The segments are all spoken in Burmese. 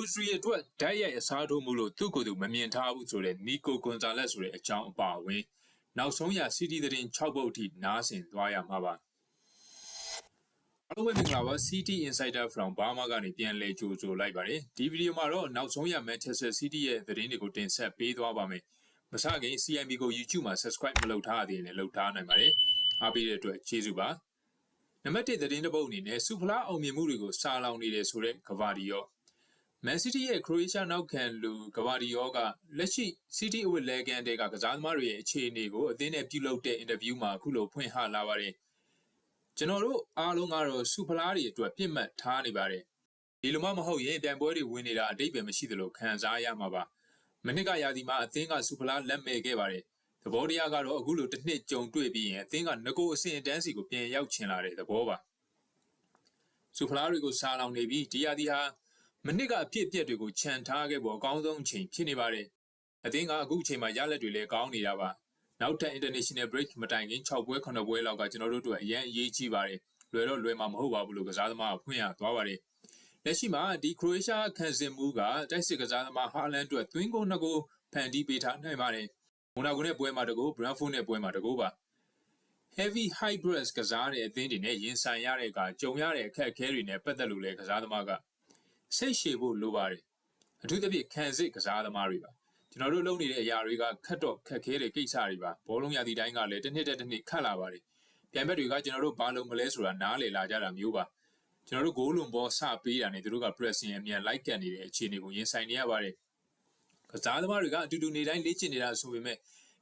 Rodri အတွက်ဓာတ်ရိုက်အစားထိုးမှုလို့သူ့ကိုယ်သူမမြင်ထားဘူးဆိုတဲ့ Nico Gonzalez ဆိုတဲ့အကြောင်းအပါအဝင်နောက်ဆုံးရ City သတင်း6ပုတ်အထိနားဆင်သွားရမှာပါအားလုံးပဲမင်္ဂလာပါ City Insider from Burma ကနေပြန်လည်ကြိုဆိုလိုက်ပါတယ်ဒီဗီဒီယိုမှာတော့နောက်ဆုံးရ Manchester City ရဲ့သတင်းတွေကိုတင်ဆက်ပေးသွားပါမယ်မစခင် CMB ကို YouTube မှာ Subscribe မလုပ်ထားသေးရင်လည်းလုပ်ထားနိုင်ပါတယ်အားပေးတဲ့အတွက်ကျေးဇူးပါနံပါတ်1သတင်းတစ်ပုဒ်အနေနဲ့စူဖလားအောင်မြင်မှုတွေကိုစာလောင်နေတယ်ဆိုတဲ့ကဘာဒီယော မန်စီးတီးရဲ့ခရိုအေးရှားနောက်ခံလူကဘာဒီယောကလက်ရှိစီးတီးအဝစ်လဲကန်တဲ့ကကစားသမားတွေရဲ့အခြေအနေကိုအသင်းနဲ့ပြုလုပ်တဲ့အင်တာဗျူးမှာအခုလိုဖွင့်ဟလာပါတယ်ကျွန်တော်တို့အားလုံးကတော့စူဖလားတွေအတွက်ပြစ်မှတ်ထားနေပါတယ်ဒီလိုမှမဟုတ်ရင်ပြန်ပွဲတွေဝင်နေတာအတိတ်ပဲမရှိသလိုခံစားရမှာပါမနစ်ကရာသီမှာအသင်းကစူဖလားလက်မဲ့ခဲ့ပါတယ်သဘောတရားကတော့အခုလိုတစ်နှစ်ကြုံတွေ့ပြီးရင်အသင်းကငကိုအဆင့်အတန်းစီကိုပြန်ရောက်ချင်လာတဲ့သဘောပါစူဖလားတွေကိုစားလောင်နေပြီးဒီယာဒီဟာ မနစ်ကအဖြစ်အပျက်တွေကိုခြံထားခဲ့ဖို့အကောင်းဆုံးအချိန်ဖြစ်နေပါတယ်။အသင်းကအခုအချိန်မှာရလက်တွေလည်းကောင်းနေတာပါ။နောက်ထပ် international break မတိုင်ခင်6ပွဲ9ပွဲလောက်ကကျွန်တော်တို့တို့အရင်အရေးကြီးပါတယ်။လွယ်တော့လွယ်မှာမဟုတ်ပါဘူးလို့ကစားသမားကဖွင့်ရသွားပါတယ်။လက်ရှိမှာဒီခရိုအေးရှားခံစစ်မှုကတိုက်စစ်ကစားသမားဟာလန်အတွက်သွင်းကိုနှစ်ကိုဖန်တီးပေးထားနိုင်ပါတယ်။မိုနာကိုနဲ့ပွဲမှာတကူ Brentford နဲ့ပွဲမှာတကူပါ။ heavy hybrid ကစားတဲ့အသင်းတွေနဲ့ရင်ဆိုင်ရတဲ့အခါကြုံရတဲ့အခက်အခဲတွေနဲ့ပတ်သက်လို့လည်းကစားသမားက စိတ်ရှည်ဖို့လိုပါတယ်အထူးသဖြင့်ခံစစ်ကစားသမားတွေပါကျွန်တော်တို့လုပ်နေတဲ့အရာတွေကခက်တော့ခက်ခဲတဲ့ကိစ္စတွေပါဘောလုံးရသည့်တိုင်းကလည်းတစ်နှစ်တစ်နှစ်ခတ်လာပါတယ်ပြန်ဘက်တွေကကျွန်တော်တို့ဘာလုပ်မလဲဆိုတာနားလည်လာကြတာမျိုးပါကျွန်တော်တို့ဂိုးလွန်ဘောစပေးတာနဲ့သူတို့က pressing အမြန်လိုက်ကန်နေတဲ့အခြေအနေကိုရင်ဆိုင်နေရပါတယ်ကစားသမားတွေကအတူတူနေတိုင်းလေ့ကျင့်နေတာဆိုပေမဲ့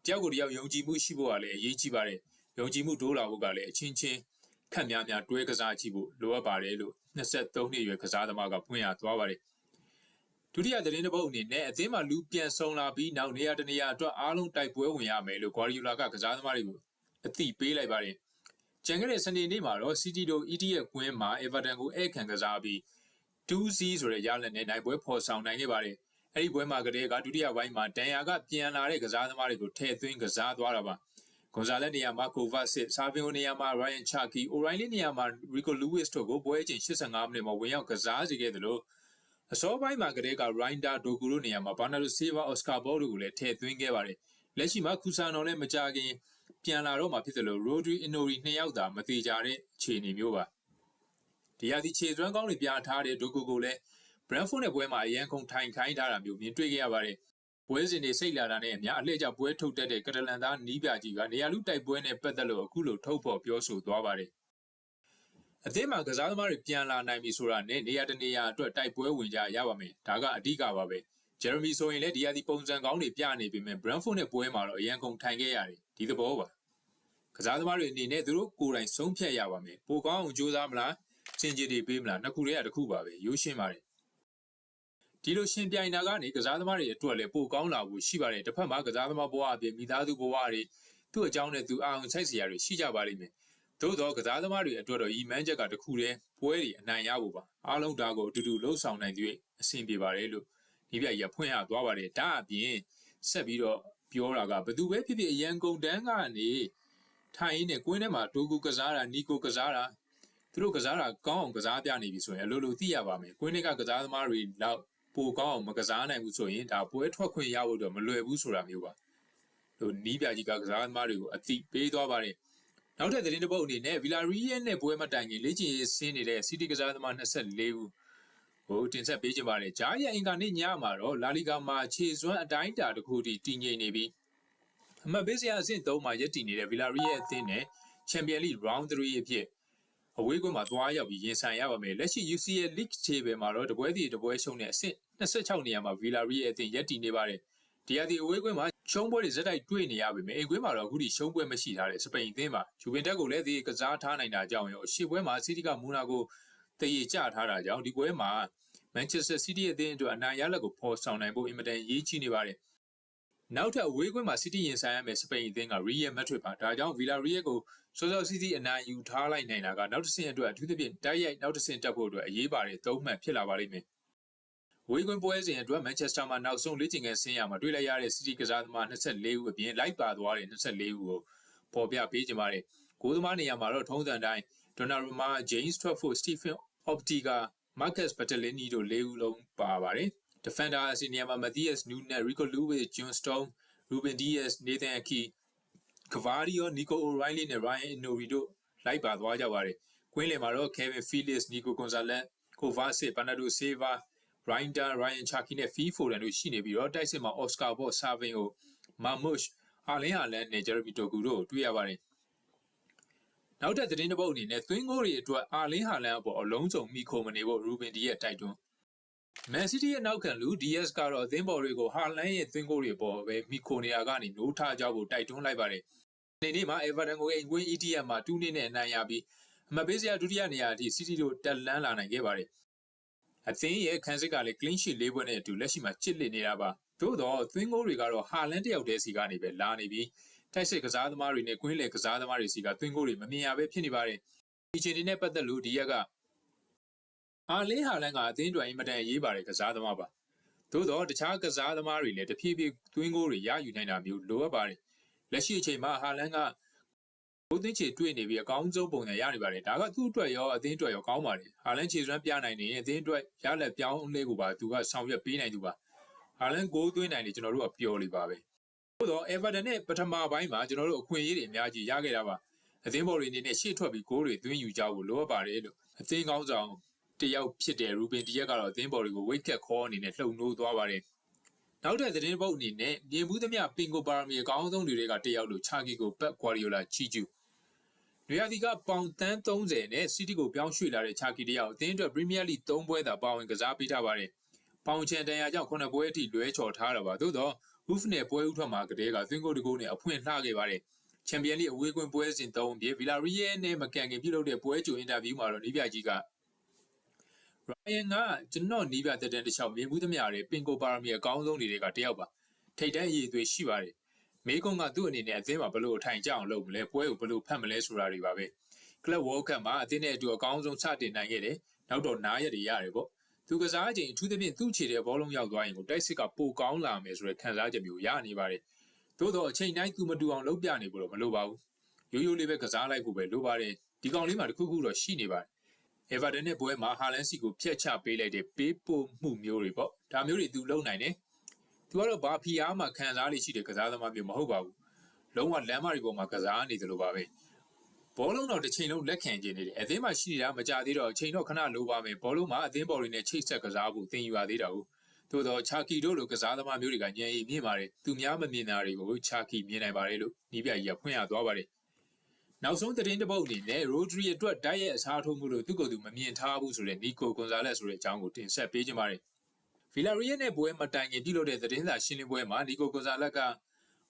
တယောက်ကိုတယောက်ယုံကြည်မှုရှိဖို့ကလည်းအရေးကြီးပါတယ်ယုံကြည်မှုတိုးလာဖို့ကလည်းအချင်းချင်း ခက်များများတွဲကစားကြည့်ဖို့လိုအပ်ပါတယ်လို့23နှစ်အရွယ်ကစားသမားကဖွင့်ရသွားပါတယ်ဒုတိယသတင်းတစ်ပုဒ်အနေနဲ့အသင်းမှာလူပြန်ဆုံလာပြီးနောက်နေရာတနေရာအတွက်အားလုံးတိုက်ပွဲဝင်ရမယ်လို့ဂွာဒီယိုလာကကစားသမားတွေကိုအသိပေးလိုက်ပါတယ်ကျန်ခဲ့တဲ့စနေနေ့မှာတော့ City တို့ ET ရဲ့ကွင်းမှာ Everton ကိုဧည့်ခံကစားပြီး2-0ဆိုတဲ့ရလဒ်နဲ့နိုင်ပွဲဖော်ဆောင်နိုင်ခဲ့ပါတယ်အဲ့ဒီပွဲမှာကတည်းကဒုတိယပိုင်းမှာဒန်ယာကပြန်လာတဲ့ကစားသမားတွေကိုထည့်သွင်းကစားသွားတာပါ ဂွန်ဇာလက်နေရာမှာကိုဗတ်စစ်ဆာဗင်ယိုနေရာမှာရိုင်ယန်ချာကီအိုရိုင်းလီနေရာမှာရီကိုလူးဝစ်တို့ကိုပွဲချိန်85မိနစ်မှာဝင်ရောက်ကစားစေခဲ့တယ်လို့အစောပိုင်းမှာကတည်းကရိုင်းဒါဒိုကူတို့နေရာမှာဘာနာဒိုဆေးဗာအော်စကာဘောတို့ကိုလည်းထည့်သွင်းခဲ့ပါတယ်လက်ရှိမှာကူဆာနော်လည်းမကြခင်ပြန်လာတော့မှဖြစ်တယ်လို့ရိုဒရီအင်နိုရီနှစ်ယောက်သာမသေးကြတဲ့အခြေအနေမျိုးပါဒီဟာဒီခြေစွမ်းကောင်းတွေပြထားတဲ့ဒိုကူကိုလည်းဘရန်ဖို့နဲ့ပွဲမှာအရန်ကုန်ထိုင်ခိုင်းထားတာမျိုးမြင်တွေ့ခဲ့ရပါတယ် ပွဲစဉ်တွေစိတ်လာတာနဲ့အများအလှည့်ကျပွဲထုတ်တတ်တဲ့ကတလန်သားနီးပြကြီးကနေရာလူတိုက်ပွဲနဲ့ပတ်သက်လို့အခုလိုထုတ်ဖော်ပြောဆိုသွားပါတယ်။အသင်းမှာကစားသမားတွေပြန်လာနိုင်ပြီဆိုတာနဲ့နေရာတနေရာအတွက်တိုက်ပွဲဝင်ကြရပါမယ်။ဒါကအဓိကပါပဲ။ဂျယ်ရမီဆိုရင်လည်းဒီဟာဒီပုံစံကောင်းတွေပြနေပေမဲ့ Brentford နဲ့ပွဲမှာတော့အရန်ကုန်ထိုင်ခဲ့ရတယ်ဒီသဘောပါ။ကစားသမားတွေအနေနဲ့သူတို့ကိုယ်တိုင်ဆုံးဖြတ်ရပါမယ်။ပိုကောင်းအောင်ကြိုးစားမလားစင်ကြေတွေပေးမလားနှစ်ခုတည်းကတစ်ခုပါပဲရိုးရှင်းပါတယ် ဒီလိုရှင်ပြိုင်တာကနေကစားသမားတွေအတွက်လည်းပိုကောင်းလာဖို့ရှိပါတယ်တစ်ဖက်မှာကစားသမားဘဝအပြင်မိသားစုဘဝတွေသူ့အကြောင်းနဲ့သူအာရုံစိုက်စရာတွေရှိကြပါလိမ့်မယ်သို့တော့ကစားသမားတွေအတွက်တော့ဤမန်းချက်ကတခုတည်းပွဲတွေအနိုင်ရဖို့ပါအားလုံးဒါကိုအတူတူလှုပ်ဆောင်နိုင်တဲ့အဆင်ပြေပါတယ်လို့ဒီပြရဖွင့်ရသွားပါတယ်ဒါအပြင်ဆက်ပြီးတော့ပြောတာကဘသူပဲဖြစ်ဖြစ်အရန်ကုန်တန်းကနေထိုင်ရင်းနဲ့ကွင်းထဲမှာတိုးကူကစားတာနီကိုကစားတာသူတို့ကစားတာကောင်းအောင်ကစားပြနေပြီဆိုရင်အလိုလိုသိရပါမယ်ကွင်းထဲကကစားသမားတွေတော့ ပိုကောင်းအောင်မကစားနိုင်ဘူးဆိုရင်ဒါပွဲထွက်ခွင့်ရဖို့တော့မလွယ်ဘူးဆိုတာမျိုးပါလို့နီးပြကြီးကကစားသမားတွေကိုအတိပေးသွားပါတယ်နောက်ထပ်သတင်းတစ်ပုဒ်အနေနဲ့ဗီလာရီယယ်နဲ့ပွဲမတိုင်ခင်လေ့ကျင့်ရေးဆင်းနေတဲ့စီးတီကစားသမား24ဦးဟိုတင်ဆက်ပေးကြပါတယ်ဂျားရဲ့အင်္ဂါနေ့ညမှာတော့လာလီဂါမှာခြေစွမ်းအတိုင်းတာတစ်ခုထိတည်ငြိမ်နေပြီးအမှတ်ပေးစရာအဆင့်3မှာရပ်တည်နေတဲ့ဗီလာရီယယ်အသင်းနဲ့ချန်ပီယံလိ round 3အဖြစ် အဝေးကွင်းမှာသွားရောက်ပြီးရင်ဆိုင်ရပါမယ်လက်ရှိ UCL League Table မှာတော့တပွဲစီတပွဲရှုံးတဲ့အဆင့်26နေရာမှာ Villarreal အသင်းရပ်တည်နေပါတယ်ဒီဟာဒီအဝေးကွင်းမှာရှုံးပွဲတွေဇက်တိုက်တွေ့နေရပေမဲ့အိမ်ကွင်းမှာတော့အခုထိရှုံးပွဲမရှိထားတဲ့စပိန်အသင်းပါဂျူဗင်တက်ကိုလည်းဒီကစားထားနိုင်တာကြောင့်ရောရှေ့ပွဲမှာစီးတီကမူနာကိုတည်ရကြထားတာကြောင့်ဒီပွဲမှာ Manchester City အသင်းအတွက်အနိုင်ရလက်ကိုဖော်ဆောင်နိုင်ဖို့အင်မတန်ရေးကြီးနေပါတယ် နောက်ထပ်အဝေးကွင်းမှာ City ရင်ဆိုင်ရမယ့်စပိန်အသင်းက Real Madrid ပါဒါကြောင့် Villarreal ကိုစောစောစီးစီးအနိုင်ယူထားလိုက်နိုင်တာကနောက်တစ်ဆင့်အတွက်အထူးသဖြင့်တိုက်ရိုက်နောက်တစ်ဆင့်တက်ဖို့အတွက်အရေးပါတဲ့သုံးမှတ်ဖြစ်လာပါလိမ့်မယ်ဝေးကွင်းပွဲစဉ်အတွက်မန်ချက်စတာမှာနောက်ဆုံးလေ့ကျင့်ခန်းဆင်းရမှာတွေ့လိုက်ရတဲ့စီးတီးကစားသမား24ဦးအပြင်လိုက်ပါသွားတဲ့24ဦးကိုပေါ်ပြပေးကြပါတယ်။ကိုသမားနေရာမှာတော့ထုံးစံတိုင်းဒိုနာရူမာဂျိမ်းစ်ထရက်ဖို့စတီဖင်အော့ပတီကာ Marcus Bertolini တို့၄ဦးလုံးပါပါတယ် defender အစီနေရာမှာ Matthias Nunes Rico Lewis John Stone Ruben Dias Nathan Aki Cavario Nico O'Reilly နဲ့ Ryan Inoue တို့လိုက်ပါသွားကြပါတယ်ကွင်းလယ်မှာတော့ Kevin Felix Nico Gonzalez Kovacic Bernardo Silva Ryder Ryan Chucky နဲ့ Phil Foden တို့ရှိနေပြီးတော့တိုက်စစ်မှာ Oscar Bob Savinho Mamush အာလင်းဟာလန်နဲ့ Jeremy Doku တို့တွေ့ရပါတယ်နောက်ထပ်သတင်းတစ်ပုဒ်အနေနဲ့သွင်းကိုတွေအတွက်အာလင်းဟာလန်အပေါ်အလုံးစုံမိခိုမနေဖို့ရူဘင်ဒီရဲ့တိုက်တွန်း မန်စီးတီးရဲ့နောက်ခံလူ DS ကတော့အသင်းပေါ်တွေကိုဟာလန်ရဲ့သွင်းကိုတွေပေါ်ပဲမိခိုနေရာကနေနိုးထကြဖို့တိုက်တွန်းလိုက်ပါတယ်။ဒီနေ့မှာ Everton ကိုအိမ်ကွင်း ETM မှာ2နှစ်နဲ့အနိုင်ရပြီးအမှတ်ပေးစရာဒုတိယနေရာအထိ City တို့တက်လန်းလာနိုင်ခဲ့ပါတယ်။အသင်းရဲ့ခံစစ်ကလည်း clean sheet ၄ပွဲနဲ့အတူလက်ရှိမှာချစ်လစ်နေတာပါ။သို့တော့သွင်းကိုတွေကတော့ဟာလန်တယောက်တည်းစီကနေပဲလာနေပြီးတိုက်စစ်ကစားသမားတွေနဲ့ကွင်းလယ်ကစားသမားတွေစီကသွင်းကိုတွေမမြင်ရပဲဖြစ်နေပါတယ်။ဒီချိန်ဒီနဲ့ပတ်သက်လို့ဒီရက်က အာလင်းဟာလန်ကအသင်းတွင်အင်မတန်ရေးပါတယ်ကစားသမားပါ။သို့တော့တခြားကစားသမားတွေလည်းတဖြည်းဖြည်းသွင်းကိုတွေရယူနိုင်တာမျိုးလိုအပ်ပါတယ်။လက်ရှိအချိန်မှာဟာလန်ကဘိုးသိချေတွေ့နေပြီးအကောင်းဆုံးပုံစံရနေပါတယ်။ဒါကသူ့အတွက်ရောအသင်းအတွက်ရောကောင်းပါတယ်။ဟာလန်ခြေစွမ်းပြနိုင်နေရင်အသင်းအတွက်ရလက်ပြောင်းလဲကိုပါသူကဆောင်ရွက်ပေးနိုင်သူပါ။ဟာလန်ဂိုးသွင်းနိုင်လေကျွန်တော်တို့ကပျော်နေပါပဲ။သို့တော့ Everton နဲ့ပထမပိုင်းမှာကျွန်တော်တို့အခွင့်အရေးတွေအများကြီးရခဲ့တာပါ။အသင်းဘော်တွေအနေနဲ့ရှေ့ထွက်ပြီးဂိုးတွေသွင်းယူကြဖို့လိုအပ်ပါတယ်လို့အသင်းကောင်းဆောင် တယောက်ဖြစ်တဲ့ရူဘင်တီရက်ကတော့အသင်းဘော်တွေကိုဝိတ်ကက်ခေါ်အနေနဲ့လှုပ်နိုးသွားပါတယ်။နောက်တဲ့သတင်းပုတ်အနေနဲ့ပြင်ဘူးသမျှပင်ကိုပါရမီအကောင်းဆုံးတွေကတယောက်လို့ချာကီကိုပက်ကွာရီယိုလာချီကျူနွေရာသီကပေါင်တန်း30နဲ့စီးတီကိုပြောင်းရွှေ့လာတဲ့ချာကီတယောက်အသင်းအတွက်ပရီးမီးယားလိ3ပွဲသာပါဝင်ကစားပေးထားပါတယ်။ပေါင်ချန်တန်ရာကြောင့်9ပွဲအထိလွဲချော်ထားတာပါ။သို့တော့ဟူဖ်နဲ့ပွဲဥထွက်မှာကတည်းကသွင်းကိုတကိုးနဲ့အဖွင့်လှခဲ့ပါတယ်။ချန်ပီယံလိအဝေးကွင်းပွဲစဉ်3အပြည့်ဗီလာရီယယ်နဲ့မကန်ကင်ပြုလုပ်တဲ့ပွဲကြိုအင်တာဗျူးမှာတော့နီးပြကြီးက ရိုင်ယန်ကကျွန်တော်နီးပြတဲ့တဲ့တခြားမြင်မှုသမျှတွေပင်ကိုပါရမီအကောင်းဆုံးတွေကတယောက်ပါထိတ်တန်းရည်သွေးရှိပါတယ်မေကွန်ကသူ့အနေနဲ့အသင်းမှာဘလို့အထိုင်ကြအောင်လုပ်မလဲပွဲကိုဘလို့ဖတ်မလဲဆိုတာတွေပါပဲကလပ်ဝေါကပ်မှာအသင်းနဲ့အတူအကောင်းဆုံးစတင်နိုင်ခဲ့တယ်နောက်တော့နားရည်ရတယ်ပေါ့သူကစားချိန်အထူးသဖြင့်သူ့ခြေတဲ့ဘောလုံးရောက်သွားရင်ကိုတိုက်စစ်ကပိုကောင်းလာမယ်ဆိုတဲ့ခံစားချက်မျိုးရနေပါတယ်သို့တော့အချိန်တိုင်းသူမတူအောင်လုပ်ပြနေဖို့တော့မလိုပါဘူးရိုးရိုးလေးပဲကစားလိုက်ဖို့ပဲလိုပါတယ်ဒီကောင်လေးမှာတခုခုတော့ရှိနေပါတယ်။ Everton နဲ့ပွဲမှာဟာလန်စီကိုဖျက်ချပေးလိုက်တဲ့ပေးပို့မှုမျိုးတွေပေါ့။ဒါမျိုးတွေသူလုံနိုင်တယ်။ तू ကတော့ဘာဖီအားမှခံစားလိရှိတဲ့ကစားသမားမျိုးမဟုတ်ပါဘူး။လုံးဝလမ်းမတွေပေါ်မှာကစားနေတယ်လို့ပါပဲ။ဘောလုံးတော့တစ်ချိန်လုံးလက်ခံကျင်နေတယ်။အသင်းမှာရှိနေတာမကြသေးတော့အချိန်တော့ခဏလိုပါမယ်။ဘောလုံးမှာအသင်းပေါ်တွေနဲ့ချိတ်ဆက်ကစားဖို့သင်ယူရသေးတာဟုတ်။သို့တော့ချာကီတို့လိုကစားသမားမျိုးတွေကညံရီမြင့်ပါတယ်။သူများမမြင်တာတွေကိုချာကီမြင်နိုင်ပါတယ်လို့နီးပြကြီးကဖွင့်ရသွားပါတယ် နောက်ဆုံးသတင်းတစ်ပုဒ်အနေနဲ့ Rodri အတွက်တိုက်ရဲ့အစားထိုးမှုလို့သူ့ကိုယ်သူမမြင်ထားဘူးဆိုတဲ့ Nico Gonzalez ဆိုတဲ့အကြောင်းကိုတင်ဆက်ပေးကြပါမယ်။ Villarreal နဲ့ပွဲမတိုင်ခင်ပြုလုပ်တဲ့သတင်းစာရှင်းလင်းပွဲမှာ Nico Gonzalez က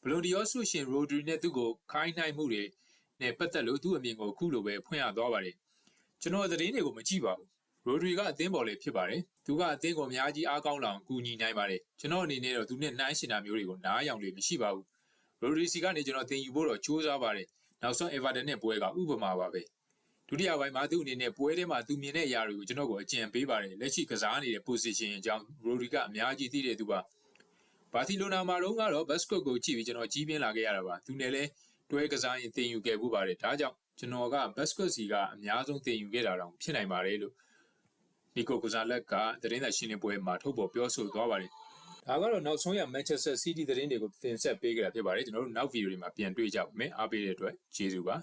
ဘလိုဒီယောဆုရှင် Rodri နဲ့သူ့ကိုခိုင်းနိုင်မှုတွေနဲ့ပတ်သက်လို့သူ့အမြင်ကိုအခုလိုပဲဖွင့်ရသွားပါတယ်။ကျွန်တော်သတင်းတွေကိုမကြည့်ပါဘူး။ Rodri ကအသင်းပေါ်လေးဖြစ်ပါတယ်။သူကအသင်းကိုအများကြီးအားကောင်းလောင်ကူညီနိုင်ပါတယ်။ကျွန်တော်အနေနဲ့တော့သူနဲ့နှိုင်းရှင်တာမျိုးတွေကိုနားယောင်လို့မရှိပါဘူး။ Rodri စီကနေကျွန်တော်သင်ယူဖို့တော့ကြိုးစားပါတယ် နောက်ဆုံး Everton နဲ့ပွဲကဥပမာပါပဲဒုတိယပိုင်းမှာသူ့အနေနဲ့ပွဲထဲမှာသူမြင်တဲ့အရာတွေကိုကျွန်တော်ကိုအကြံပေးပါတယ်လက်ရှိကစားနေတဲ့ position အကြောင်း Rodri ကအများကြီးသိတဲ့သူပါဘာစီလိုနာမှာတော့ကတော့ Basket ကိုကြည့်ပြီးကျွန်တော်ကြီးပြင်းလာခဲ့ရတာပါသူနဲ့လည်းတွဲကစားရင်တင်ယူခဲ့မှုပါတယ်ဒါကြောင့်ကျွန်တော်က Basket စီကအများဆုံးတင်ယူခဲ့တာတောင်ဖြစ်နိုင်ပါတယ်လို့နီကိုကိုဇာလက်ကသတင်းစာရှင်းလင်းပွဲမှာထုတ်ဖော်ပြောဆိုသွားပါတယ် ဒါကတော့နောက်ဆုံးရ Manchester City သတင်းတွေကိုတင်ဆက်ပေးကြတာဖြစ်ပါတယ်ကျွန်တော်တို့နောက်ဗီဒီယိုတွေမှာပြန်တွေ့ကြပါမယ်အားပေးတဲ့အတွက်ကျေးဇူးပါ